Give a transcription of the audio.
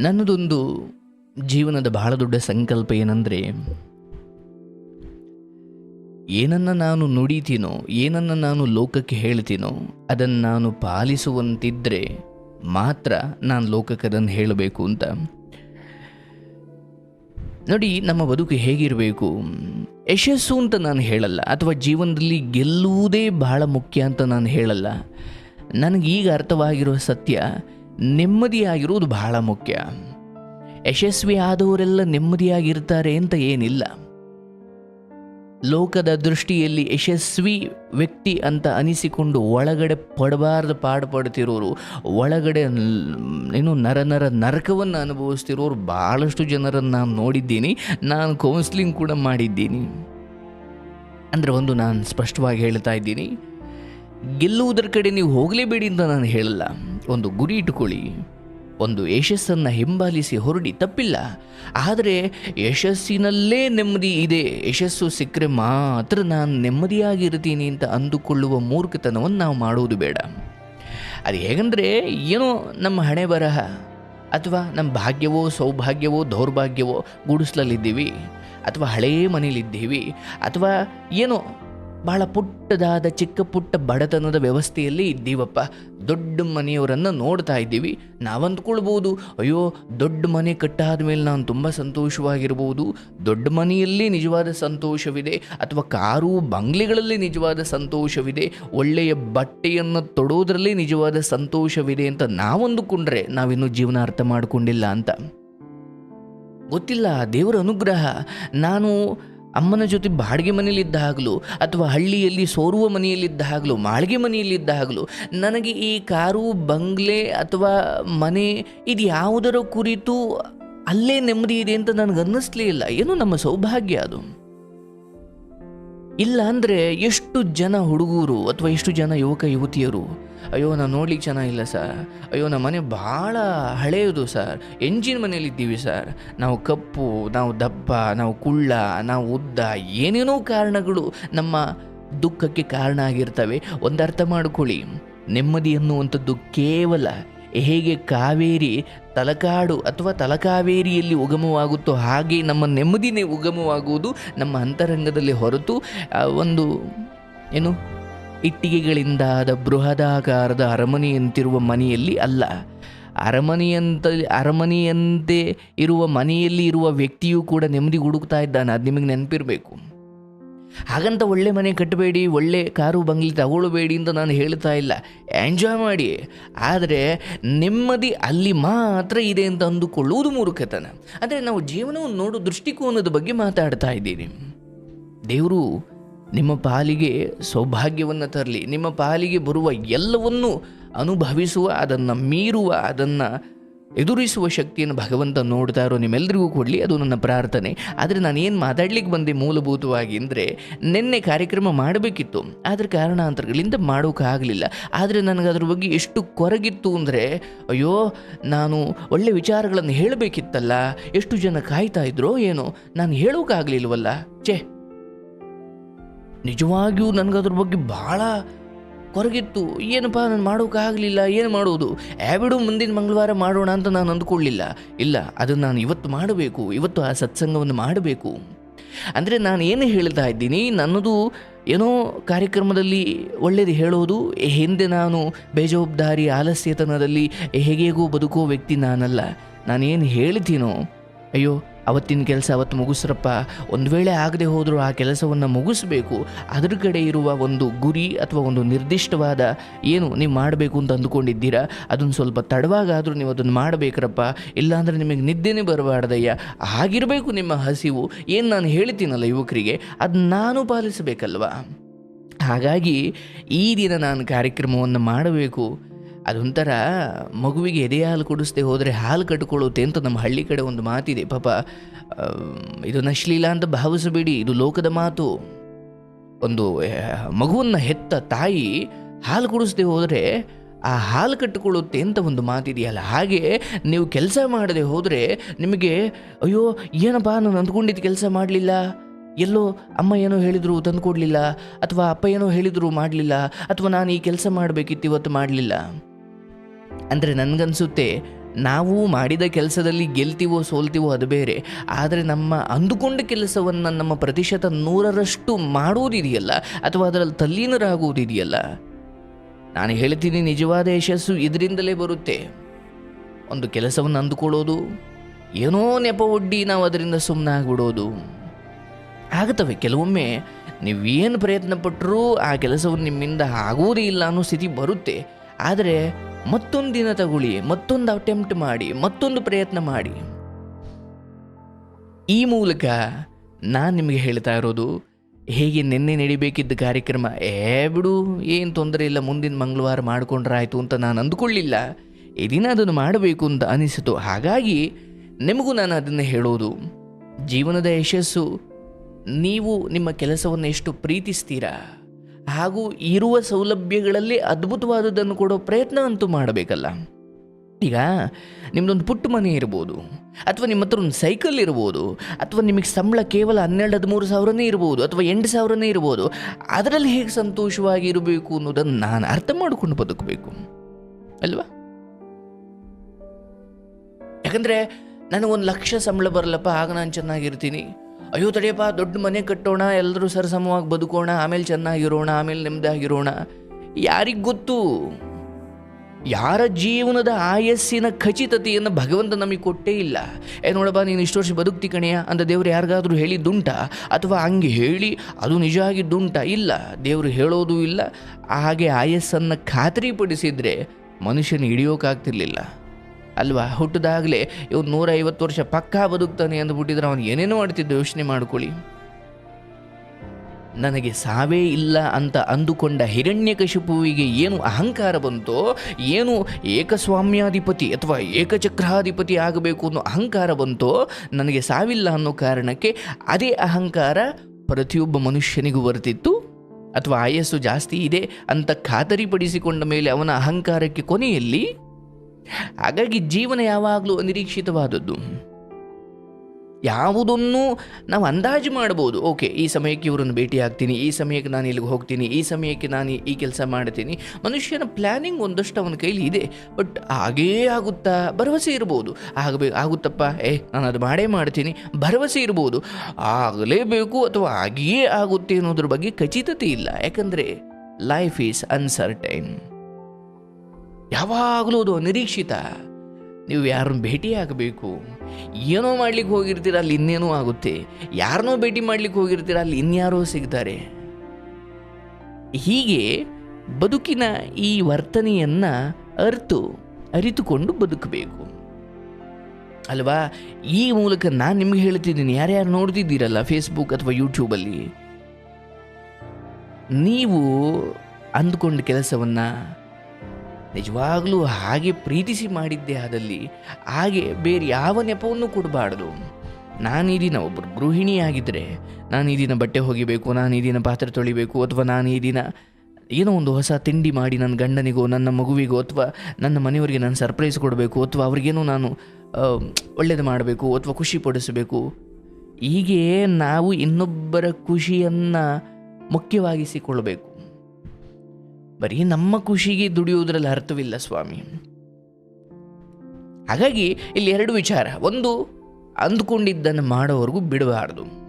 ನನ್ನದೊಂದು ಜೀವನದ ಬಹಳ ದೊಡ್ಡ ಸಂಕಲ್ಪ ಏನಂದರೆ, ಏನನ್ನು ನಾನು ನುಡಿತೀನೋ, ಏನನ್ನು ನಾನು ಲೋಕಕ್ಕೆ ಹೇಳ್ತೀನೋ, ಅದನ್ನು ನಾನು ಪಾಲಿಸುವಂತಿದ್ದರೆ ಮಾತ್ರ ನಾನು ಲೋಕಕ್ಕೆ ಅದನ್ನು ಹೇಳಬೇಕು ಅಂತ. ನೋಡಿ, ನಮ್ಮ ಬದುಕು ಹೇಗಿರಬೇಕು? ಯಶಸ್ಸು ಅಂತ ನಾನು ಹೇಳಲ್ಲ, ಅಥವಾ ಜೀವನದಲ್ಲಿ ಗೆಲ್ಲುವುದೇ ಬಹಳ ಮುಖ್ಯ ಅಂತ ನಾನು ಹೇಳಲ್ಲ. ನನಗೀಗ ಅರ್ಥವಾಗಿರುವ ಸತ್ಯ ನೆಮ್ಮದಿಯಾಗಿರುವುದು ಬಹಳ ಮುಖ್ಯ. ಯಶಸ್ವಿ ಆದವರೆಲ್ಲ ನೆಮ್ಮದಿಯಾಗಿರ್ತಾರೆ ಅಂತ ಏನಿಲ್ಲ. ಲೋಕದ ದೃಷ್ಟಿಯಲ್ಲಿ ಯಶಸ್ವಿ ವ್ಯಕ್ತಿ ಅಂತ ಅನಿಸಿಕೊಂಡು ಒಳಗಡೆ ಪಡಬಾರ್ದು ಪಾಡು ಪಡ್ತಿರೋರು, ಒಳಗಡೆ ಏನು ನರ ನರ ನರಕವನ್ನು ಅನುಭವಿಸ್ತಿರೋರು ಭಾಳಷ್ಟು ಜನರನ್ನು ನಾನು ನೋಡಿದ್ದೀನಿ, ನಾನು ಕೌನ್ಸ್ಲಿಂಗ್ ಕೂಡ ಮಾಡಿದ್ದೀನಿ. ಅಂದರೆ ಒಂದು ನಾನು ಸ್ಪಷ್ಟವಾಗಿ ಹೇಳ್ತಾ ಇದ್ದೀನಿ ಗೆಲ್ಲುವುದರ ಕಡೆ ನೀವು ಹೋಗಲೇಬೇಡಿ ಅಂತ ನಾನು ಹೇಳಲ್ಲ. ಒಂದು ಗುರಿ ಇಟ್ಟುಕೊಳ್ಳಿ. ಒಂದು ಯಶಸ್ಸನ್ನು ಹಿಂಬಾಲಿಸಿ ಹೊರಡಿ. ತಪ್ಪಿಲ್ಲ. ಆದರೆ ಯಶಸ್ಸಿನಲ್ಲೇ ನೆಮ್ಮದಿ ಇದೆ. ಯಶಸ್ಸು ಸಿಕ್ಕರೆ ಮಾತ್ರ ನಾನು ನೆಮ್ಮದಿಯಾಗಿರ್ತೀನಿ ಅಂತ ಅಂದುಕೊಳ್ಳುವ ಮೂರ್ಖತನವನ್ನು ನಾವು ಮಾಡುವುದು ಬೇಡ. ಅದು ಹೇಗಂದರೆ, ಏನೋ ನಮ್ಮ ಹಣೆ ಬರಹ ಅಥವಾ ನಮ್ಮ ಭಾಗ್ಯವೋ, ಸೌಭಾಗ್ಯವೋ, ದೌರ್ಭಾಗ್ಯವೋ ಗುಡಿಸ್ಲಲ್ಲಿದ್ದೀವಿ. ಅಥವಾ ಹಳೇ ಮನೇಲಿದ್ದೀವಿ ಅಥವಾ ಏನೋ ಬಹಳ ಪುಟ್ಟದಾದ, ಚಿಕ್ಕ ಪುಟ್ಟ ಬಡತನದ ವ್ಯವಸ್ಥೆಯಲ್ಲಿ ಇದ್ದೀವಪ್ಪ. ದೊಡ್ಡ ಮನೆಯವರನ್ನು ನೋಡ್ತಾ ಇದ್ದೀವಿ. ನಾವಂದ್ಕೊಳ್ಬೋದು. ಅಯ್ಯೋ, ದೊಡ್ಡ ಮನೆ ಕಟ್ಟಾದ ಮೇಲೆ ನಾನು ತುಂಬ ಸಂತೋಷವಾಗಿರ್ಬೋದು. ದೊಡ್ಡ ಮನೆಯಲ್ಲಿ ನಿಜವಾದ ಸಂತೋಷವಿದೆ ಅಥವಾ ಕಾರು ಬಂಗ್ಲೆಗಳಲ್ಲಿ ನಿಜವಾದ ಸಂತೋಷವಿದೆ. ಒಳ್ಳೆಯ ಬಟ್ಟೆಯನ್ನು ತೊಡೋದ್ರಲ್ಲಿ ನಿಜವಾದ ಸಂತೋಷವಿದೆ ಅಂತ ನಾವಂದುಕೊಂಡ್ರೆ ನಾವಿನ್ನೂ ಜೀವನ ಅರ್ಥ ಮಾಡಿಕೊಂಡಿಲ್ಲ ಅಂತ. ಗೊತ್ತಿಲ್ಲ, ದೇವರ ಅನುಗ್ರಹ. ನಾನು ಅಮ್ಮನ ಜೊತೆ ಬಾಡಿಗೆ ಮನೆಯಲ್ಲಿದ್ದಾಗಲೂ ಅಥವಾ ಹಳ್ಳಿಯಲ್ಲಿ ಸೋರುವ ಮನೆಯಲ್ಲಿದ್ದಾಗಲೂ ಮಾಳಿಗೆ ಮನೆಯಲ್ಲಿದ್ದಾಗಲೂ ನನಗೆ ಈ ಕಾರು, ಬಂಗ್ಲೆ ಅಥವಾ ಮನೆ ಇದು ಯಾವುದರ ಕುರಿತು ಅಲ್ಲೇ ನೆಮ್ಮದಿ ಇದೆ ಅಂತ ನನಗೆ ಅನ್ನಿಸ್ಲೇ ಇಲ್ಲ. ಏನು ನಮ್ಮ ಸೌಭಾಗ್ಯ ಅದು? ಇಲ್ಲ ಅಂದರೆ ಎಷ್ಟು ಜನ ಹುಡುಗರು ಅಥವಾ ಎಷ್ಟು ಜನ ಯುವಕ, ಯುವತಿಯರು ಅಯ್ಯೋ ನಾವು ನೋಡ್ಲಿಕ್ಕೆ ಚೆನ್ನಾಗಿಲ್ಲ ಸರ್. ಅಯ್ಯೋ ನಮ್ಮ ಮನೆ ಭಾಳ ಹಳೆಯದು ಸರ್. Engine ಮನೇಲಿದ್ದೀವಿ sir. ನಾವು ಕಪ್ಪು, ನಾವು ದಪ್ಪ, ನಾವು ಕುಳ್ಳ, ನಾವು ಉದ್ದ, ಏನೇನೋ ಕಾರಣಗಳು ನಮ್ಮ ದುಃಖಕ್ಕೆ ಕಾರಣ ಆಗಿರ್ತವೆ. ಒಂದು ಅರ್ಥ ಮಾಡ್ಕೊಳ್ಳಿ. ನೆಮ್ಮದಿ ಅನ್ನುವಂಥದ್ದು ಕೇವಲ ಹೇಗೆ ಕಾವೇರಿ ತಲಕಾಡು ಅಥವಾ ತಲಕಾವೇರಿಯಲ್ಲಿ ಉಗಮವಾಗುತ್ತೋ ಹಾಗೆ ನಮ್ಮ ನೆಮ್ಮದಿನೇ ಉಗಮವಾಗುವುದು ನಮ್ಮ ಅಂತರಂಗದಲ್ಲಿ ಹೊರತು ಒಂದು, ಏನು? ಇಟ್ಟಿಗೆಗಳಿಂದಾದ ಬೃಹದಾಕಾರದ ಅರಮನೆಯಂತಿರುವ ಮನೆಯಲ್ಲಿ ಅಲ್ಲ. ಅರಮನೆಯಂತ, ಅರಮನೆಯಂತೆ ಇರುವ ಮನೆಯಲ್ಲಿ ಇರುವ ವ್ಯಕ್ತಿಯೂ ಕೂಡ ನೆಮ್ಮದಿ ಹುಡುಕ್ತಾ ಇದ್ದಾನೆ. ಅದು ನಿಮಗೆ ನೆನಪಿರಬೇಕು. ಹಾಗಂತ ಒಳ್ಳೆ ಮನೆ ಕಟ್ಟಬೇಡಿ, ಒಳ್ಳೆ ಕಾರು ಬಂಗ್ಲಿ ತಗೊಳ್ಬೇಡಿ ಅಂತ ನಾನು ಹೇಳ್ತಾ ಇಲ್ಲ. ಎಂಜಾಯ್ ಮಾಡಿ. ಆದರೆ ನೆಮ್ಮದಿ ಅಲ್ಲಿ ಮಾತ್ರ ಇದೆ ಅಂತ ಅಂದುಕೊಳ್ಳುವುದು ಮೂರ್ಖತನ. ಆದರೆ ನಾವು ಜೀವನವನ್ನು ನೋಡೋ ದೃಷ್ಟಿಕೋನದ ಬಗ್ಗೆ ಮಾತಾಡ್ತಾ ಇದ್ದೀನಿ. ದೇವರು ನಿಮ್ಮ ಪಾಲಿಗೆ ಸೌಭಾಗ್ಯವನ್ನು ತರಲಿ, ನಿಮ್ಮ ಪಾಲಿಗೆ ಬರುವ ಎಲ್ಲವನ್ನೂ ಅನುಭವಿಸುವ, ಅದನ್ನು ಮೀರುವ, ಅದನ್ನು ಎದುರಿಸುವ ಶಕ್ತಿಯನ್ನು ಭಗವಂತ ನೋಡ್ತಾ ಇರೋ ನಿಮ್ಮೆಲ್ಲರಿಗೂ ಕೊಡಲಿ, ಅದು ನನ್ನ ಪ್ರಾರ್ಥನೆ. ಆದರೆ ಏನು ಮಾತಾಡ್ಲಿಕ್ಕೆ ಬಂದೆ ಮೂಲಭೂತವಾಗಿ ಅಂದರೆ, ನಿನ್ನೆ ಕಾರ್ಯಕ್ರಮ ಮಾಡಬೇಕಿತ್ತು. ಆದರೆ ಕಾರಣಾಂತರಗಳಿಂದ ಮಾಡೋಕ್ಕಾಗಲಿಲ್ಲ ಆದರೆ ನನಗೆ ಅದ್ರ ಬಗ್ಗೆ ಎಷ್ಟು ಕೊರಗಿತ್ತು ಅಂದರೆ, ಅಯ್ಯೋ, ನಾನು ಒಳ್ಳೆ ವಿಚಾರಗಳನ್ನು ಹೇಳಬೇಕಿತ್ತಲ್ಲ, ಎಷ್ಟು ಜನ ಕಾಯ್ತಾ ಇದ್ರೋ ಏನೋ, ನಾನು ಹೇಳೋಕ್ಕಾಗಲಿಲ್ವಲ್ಲ ಛೇ. ನಿಜವಾಗಿಯೂ ನನಗದ್ರ ಬಗ್ಗೆ ಭಾಳ ಕೊರಗಿತ್ತು. ಏನಪ್ಪ ನಾನು ಮಾಡೋಕ್ಕಾಗಲಿಲ್ಲ ಏನು ಮಾಡೋದು? ಬಿಡು, ಮುಂದಿನ ಮಂಗಳವಾರ ಮಾಡೋಣ ಅಂತ ನಾನು ಅಂದ್ಕೊಳ್ಳಿಲ್ಲ. ಇಲ್ಲ, ಅದನ್ನು ನಾನು ಇವತ್ತು ಮಾಡಬೇಕು, ಇವತ್ತು ಆ ಸತ್ಸಂಗವನ್ನು ಮಾಡಬೇಕು. ಅಂದರೆ ನಾನು ಏನು ಹೇಳ್ತಾ ಇದ್ದೀನಿ, ನನ್ನದು ಏನೋ ಕಾರ್ಯಕ್ರಮದಲ್ಲಿ ಒಳ್ಳೆಯದು ಹೇಳೋದು ಹಿಂದೆ ನಾನು ಬೇಜವಾಬ್ದಾರಿ, ಆಲಸ್ಯತನದಲ್ಲಿ ಹೇಗೇಗೋ ಬದುಕೋ ವ್ಯಕ್ತಿ ನಾನಲ್ಲ. ನಾನೇನು ಹೇಳ್ತೀನೋ? ಅಯ್ಯೋ ಅವತ್ತಿನ ಕೆಲಸ ಅವತ್ತು ಮುಗಿಸ್ರಪ್ಪ. ಒಂದು ವೇಳೆ ಆಗದೆ ಹೋದರೂ ಆ ಕೆಲಸವನ್ನು ಮುಗಿಸ್ಬೇಕು. ಅದ್ರ ಕಡೆ ಇರುವ ಒಂದು ಗುರಿ ಅಥವಾ ಒಂದು ನಿರ್ದಿಷ್ಟವಾದ ಏನು ನೀವು ಮಾಡಬೇಕು ಅಂತ ಅಂದುಕೊಂಡಿದ್ದೀರಾ? ಅದನ್ನು ಸ್ವಲ್ಪ ತಡವಾಗಾದರೂ ನೀವು ಅದನ್ನು ಮಾಡಬೇಕ್ರಪ್ಪ. ಇಲ್ಲಾಂದರೆ ನಿಮಗೆ ನಿದ್ದೆನೇ ಬರಬಾರ್ದಯ್ಯ. ಆಗಿರಬೇಕು ನಿಮ್ಮ ಹಸಿವು. ಏನು ನಾನು ಹೇಳ್ತೀನಲ್ಲ ಯುವಕರಿಗೆ ಅದು ನಾನು ಪಾಲಿಸಬೇಕಲ್ವಾ? ಹಾಗಾಗಿ ಈ ದಿನ ನಾನು ಕಾರ್ಯಕ್ರಮವನ್ನು ಮಾಡಬೇಕು. ಅದೊಂಥರ ಮಗುವಿಗೆ ಎದೆ ಹಾಲು ಕುಡಿಸ್ದೆ ಹೋದರೆ ಹಾಲು ಕಟ್ಕೊಳ್ಳುತ್ತೆ ಅಂತ ನಮ್ಮ ಹಳ್ಳಿ ಕಡೆ ಒಂದು ಮಾತಿದೆ. ಪಾಪ ಇದು ನಶ್ಲೀಲ ಅಂತ ಭಾವಿಸಬೇಡಿ, ಇದು ಲೋಕದ ಮಾತು. ಒಂದು ಮಗುವನ್ನು ಹೆತ್ತ ತಾಯಿ ಹಾಲು ಕುಡಿಸ್ದೆ ಹೋದರೆ ಆ ಹಾಲು ಕಟ್ಟಿಕೊಳ್ಳುತ್ತೆ ಅಂತ ಒಂದು ಮಾತಿದೆಯಲ್ಲ. ಹಾಗೆ ನೀವು ಕೆಲಸ ಮಾಡದೆ ಹೋದರೆ ನಿಮಗೆ, ಅಯ್ಯೋ, ಏನಪ್ಪ ನಾನು ಅಂದ್ಕೊಂಡಿದ್ದು ಕೆಲಸ ಮಾಡಲಿಲ್ಲ? ಎಲ್ಲೋ ಅಮ್ಮ ಏನೋ ಹೇಳಿದ್ರು ತಂದುಕೊಡ್ಲಿಲ್ಲ, ಅಥವಾ ಅಪ್ಪ ಏನೋ ಹೇಳಿದ್ರು ಮಾಡಲಿಲ್ಲ, ಅಥವಾ ನಾನು ಈ ಕೆಲಸ ಮಾಡಬೇಕಿತ್ತು ಇವತ್ತು ಮಾಡಲಿಲ್ಲ? ಅಂದರೆ ನನಗನ್ಸುತ್ತೆ, ನಾವು ಮಾಡಿದ ಕೆಲಸದಲ್ಲಿ ಗೆಲ್ತೀವೋ ಸೋಲ್ತೀವೋ ಅದು ಬೇರೆ, ಆದರೆ ನಮ್ಮ ಅಂದುಕೊಂಡ ಕೆಲಸವನ್ನು ನಮ್ಮ ಪ್ರತಿಶತ ನೂರರಷ್ಟು ಮಾಡುವುದಿದೆಯಲ್ಲ ಅಥವಾ ಅದರಲ್ಲಿ ತಲ್ಲೀನರಾಗುವುದಿದೆಯಲ್ಲ? ನಾನು ಹೇಳ್ತೀನಿ ನಿಜವಾದ ಯಶಸ್ಸು ಇದರಿಂದಲೇ ಬರುತ್ತೆ. ಒಂದು ಕೆಲಸವನ್ನು ಅಂದುಕೊಳ್ಳೋದು, ಏನೋ ನೆಪ ಒಡ್ಡಿ ನಾವು ಅದರಿಂದ ಸುಮ್ಮನೆ ಆಗಿಬಿಡೋದು. ಆಗುತ್ತವೆ, ಕೆಲವೊಮ್ಮೆ ನೀವೇನು ಪ್ರಯತ್ನ ಪಟ್ಟರೂ ಆ ಕೆಲಸವನ್ನು ನಿಮ್ಮಿಂದ ಆಗುವುದೇ ಇಲ್ಲ ಅನ್ನೋ ಸ್ಥಿತಿ ಬರುತ್ತೆ. ಆದರೆ ಮತ್ತೊಂದು ದಿನ ತಗೊಳ್ಳಿ ಮತ್ತೊಂದು ಅಟೆಂಪ್ಟ್ ಮಾಡಿ, ಮತ್ತೊಂದು ಪ್ರಯತ್ನ ಮಾಡಿ. ಈ ಮೂಲಕ ನಾನು ನಿಮಗೆ ಹೇಳ್ತಾ ಇರೋದು, ಹೇಗೆ ನಿನ್ನೆ ನಡಿಬೇಕಿದ್ದ ಕಾರ್ಯಕ್ರಮ, ಏ ಬಿಡು, ಏನು ತೊಂದರೆ ಇಲ್ಲ, ಮುಂದಿನ ಮಂಗಳವಾರ ಮಾಡಿಕೊಂಡ್ರಾಯ್ತು ಅಂತ ನಾನು ಅಂದುಕೊಳ್ಳಿಲ್ಲ. ಈ ದಿನ ಅದನ್ನು ಮಾಡಬೇಕು ಅಂತ ಅನಿಸಿತು. ಹಾಗಾಗಿ ನಿಮಗೂ ನಾನು ಅದನ್ನು ಹೇಳೋದು. ಜೀವನದ ಯಶಸ್ಸು, ನೀವು ನಿಮ್ಮ ಕೆಲಸವನ್ನು ಎಷ್ಟು ಪ್ರೀತಿಸ್ತೀರಾ? ಹಾಗೂ ಇರುವ ಸೌಲಭ್ಯಗಳಲ್ಲಿ ಅದ್ಭುತವಾದದ್ದನ್ನು ಕೊಡೋ ಪ್ರಯತ್ನ ಅಂತೂ ಮಾಡಬೇಕಲ್ಲ. ಈಗ ನಿಮ್ಮದೊಂದು ಪುಟ್ಟ ಮನೆ ಇರ್ಬೋದು, ಅಥವಾ ನಿಮ್ಮ ಹತ್ರ ಒಂದು ಸೈಕಲ್ ಇರ್ಬೋದು, ಅಥವಾ ನಿಮಗೆ ಸಂಬಳ ಕೇವಲ ಹನ್ನೆರಡು, ಹದಿಮೂರು ಸಾವಿರನೇ ಇರ್ಬೋದು, ಅಥವಾ ಎಂಟು ಸಾವಿರನೇ ಇರ್ಬೋದು, ಅದರಲ್ಲಿ ಹೇಗೆ ಸಂತೋಷವಾಗಿ ಇರಬೇಕು ಅನ್ನೋದನ್ನು ನಾನು ಅರ್ಥ ಮಾಡಿಕೊಂಡು ಬದುಕಬೇಕು. ಅಲ್ವಾ? ಯಾಕಂದರೆ ನನಗೊಂದು ಲಕ್ಷ ಸಂಬಳ ಬರಲಪ್ಪ, ಆಗ ನಾನು ಚೆನ್ನಾಗಿರ್ತೀನಿ. ಅಯ್ಯೋ ತಡೆಯಪ್ಪ, ದೊಡ್ಡ ಮನೆ ಕಟ್ಟೋಣ ಎಲ್ಲರೂ ಸರಸಮವಾಗಿ ಬದುಕೋಣ, ಆಮೇಲೆ ಚೆನ್ನಾಗಿರೋಣ, ಆಮೇಲೆ ನೆಮ್ಮದಿಯಾಗಿರೋಣ ಯಾರಿಗೆ ಗೊತ್ತು? ಯಾರ ಜೀವನದ ಆಯಸ್ಸಿನ ಖಚಿತತೆಯನ್ನು ಭಗವಂತ ನಮಗೆ ಕೊಟ್ಟೇ ಇಲ್ಲ. ಏ ನೋಡಪ್ಪ, ನೀನು ಇಷ್ಟು ವರ್ಷ ಬದುಕ್ತಿ ಕಣೆಯ? ಅಂತ ದೇವ್ರು ಯಾರಿಗಾದರೂ ಹೇಳಿದ್ದುಂಟ? ಅಥವಾ ಹಂಗೆ ಹೇಳಿ, ಅದು ನಿಜ ಆಗಿದ್ದುಂಟ ಇಲ್ಲ, ದೇವರು ಹೇಳೋದು ಇಲ್ಲ. ಹಾಗೆ ಆಯಸ್ಸನ್ನು ಖಾತ್ರಿಪಡಿಸಿದರೆ ಮನುಷ್ಯನ ಹಿಡಿಯೋಕ್ಕಾಗ್ತಿರ್ಲಿಲ್ಲ ಅಲ್ವಾ? ಹುಟ್ಟಿದಾಗಲೇ ಇವ್ನು ನೂರ ಐವತ್ತು ವರ್ಷ ಪಕ್ಕಾ ಬದುಕ್ತಾನೆ ಅಂದ್ಬಿಟ್ಟಿದ್ರೆ ಅವನು ಏನೇನೋ ಮಾಡ್ತಿದ್ದ ಯೋಚನೆ ಮಾಡ್ಕೊಳ್ಳಿ. ನನಗೆ ಸಾವೇ ಇಲ್ಲ ಅಂತ ಅಂದುಕೊಂಡ ಹಿರಣ್ಯಕಶಿಪುವಿಗೆ ಏನು ಅಹಂಕಾರ ಬಂತೋ, ಏನು ಏಕಸ್ವಾಮ್ಯಾಧಿಪತಿ ಅಥವಾ ಏಕಚಕ್ರಾಧಿಪತಿ ಆಗಬೇಕು ಅನ್ನೋ ಅಹಂಕಾರ ಬಂತೋ, ನನಗೆ ಸಾವಿಲ್ಲ ಅನ್ನೋ ಕಾರಣಕ್ಕೆ ಅದೇ ಅಹಂಕಾರ ಪ್ರತಿಯೊಬ್ಬ ಮನುಷ್ಯನಿಗೂ ಬರ್ತಿತ್ತು ಅಥವಾ ಆಯಸ್ಸು ಜಾಸ್ತಿ ಇದೆ ಅಂತ ಖಾತರಿಪಡಿಸಿಕೊಂಡ ಮೇಲೆ ಅವನ ಅಹಂಕಾರಕ್ಕೆ ಕೊನೆಯಲ್ಲಿ ಹಾಗಾಗಿ ಜೀವನ ಯಾವಾಗಲೂ ಅನಿರೀಕ್ಷಿತವಾದದ್ದು. ಯಾವುದನ್ನು ನಾವು ಅಂದಾಜು ಮಾಡ್ಬೋದು ಓಕೆ, ಈ ಸಮಯಕ್ಕೆ ಇವರನ್ನು ಭೇಟಿ ಆಗ್ತೀನಿ, ಈ ಸಮಯಕ್ಕೆ ನಾನು ಇಲ್ಲಿಗೆ ಹೋಗ್ತೀನಿ, ಈ ಸಮಯಕ್ಕೆ ನಾನು ಈ ಕೆಲಸ ಮಾಡ್ತೀನಿ. ಮನುಷ್ಯನ ಪ್ಲ್ಯಾನಿಂಗ್ ಒಂದಷ್ಟು ಅವನ ಕೈಲಿ ಇದೆ. ಬಟ್ ಹಾಗೇ ಆಗುತ್ತಾ? ಭರವಸೆ ಇರ್ಬೋದು ಆಗಬೇಕು ಆಗುತ್ತಪ್ಪ? ಏ, ನಾನು ಅದು ಮಾಡೇ ಮಾಡ್ತೀನಿ. ಭರವಸೆ ಇರ್ಬೋದು ಆಗಲೇಬೇಕು ಅಥವಾ ಆಗಿಯೇ ಆಗುತ್ತೆ ಅನ್ನೋದ್ರ ಬಗ್ಗೆ ಖಚಿತತೆ ಇಲ್ಲ. ಯಾಕಂದರೆ ಲೈಫ್ ಈಸ್ ಅನ್ಸರ್ಟೈನ್ ಯಾವಾಗಲೂ ಅದು ಅನಿರೀಕ್ಷಿತ ನೀವು ಯಾರನ್ನು ಭೇಟಿ ಆಗಬೇಕು, ಏನೋ ಮಾಡ್ಲಿಕ್ಕೆ ಹೋಗಿರ್ತೀರ, ಅಲ್ಲಿ ಇನ್ನೇನೋ ಆಗುತ್ತೆ. ಯಾರನ್ನೋ ಭೇಟಿ ಮಾಡ್ಲಿಕ್ಕೆ ಹೋಗಿರ್ತೀರ, ಅಲ್ಲಿ ಇನ್ಯಾರೋ ಸಿಗ್ತಾರೆ. ಹೀಗೆ ಬದುಕಿನ ಈ ವರ್ತನೆಯನ್ನು ಅರ್ತು, ಅರಿತುಕೊಂಡು ಬದುಕಬೇಕು. ಅಲ್ವಾ? ಈ ಮೂಲಕ ನಾನು ನಿಮ್ಗೆ ಹೇಳ್ತಿದ್ದೀನಿ, ಯಾರ್ಯಾರು ನೋಡ್ತಿದ್ದೀರಲ್ಲ ಫೇಸ್ಬುಕ್ ಅಥವಾ ಯೂಟ್ಯೂಬಲ್ಲಿ ನೀವು ಅಂದುಕೊಂಡ ಕೆಲಸವನ್ನು ನಿಜವಾಗಲೂ ಹಾಗೆ ಪ್ರೀತಿಸಿ ಮಾಡಿದ್ದೆ ಆದಲ್ಲಿ ಹಾಗೆ ಬೇರೆ ಯಾವ ನೆಪವನ್ನು ಕೊಡಬಾರ್ದು. ನಾನು ಈ ದಿನ ಒಬ್ಬರು ಗೃಹಿಣಿಯಾಗಿದ್ದರೆ ನಾನು ಈ ದಿನ ಬಟ್ಟೆ ಹೋಗಿಬೇಕು, ನಾನು ಈ ದಿನ ಪಾತ್ರೆ ತೊಳಿಬೇಕು, ಅಥವಾ ನಾನು ಈ ದಿನ ಏನೋ ಒಂದು ಹೊಸ ತಿಂಡಿ ಮಾಡಿ ನನ್ನ ಗಂಡನಿಗೋ, ನನ್ನ ಮಗುವಿಗೋ, ಅಥವಾ ನನ್ನ ಮನೆಯವರಿಗೆ ನಾನು ಸರ್ಪ್ರೈಸ್ ಕೊಡಬೇಕು, ಅಥವಾ ಅವ್ರಿಗೇನೋ ನಾನು ಒಳ್ಳೇದು ಮಾಡಬೇಕು, ಅಥವಾ ಖುಷಿ ಪಡಿಸಬೇಕು. ಹೀಗೆ ನಾವು ಇನ್ನೊಬ್ಬರ ಖುಷಿಯನ್ನು ಮುಖ್ಯವಾಗಿಸಿಕೊಳ್ಬೇಕು. ಬರೀ ನಮ್ಮ ಖುಷಿಗೆ ದುಡಿಯುವುದರಲ್ಲಿ ಅರ್ಥವಿಲ್ಲ ಸ್ವಾಮಿ. ಹಾಗಾಗಿ ಇಲ್ಲಿ ಎರಡು ವಿಚಾರ. ಒಂದು ಅಂದುಕೊಂಡಿದ್ದನ್ನು ಮಾಡೋವರೆಗೂ ಬಿಡಬಾರ್ದು.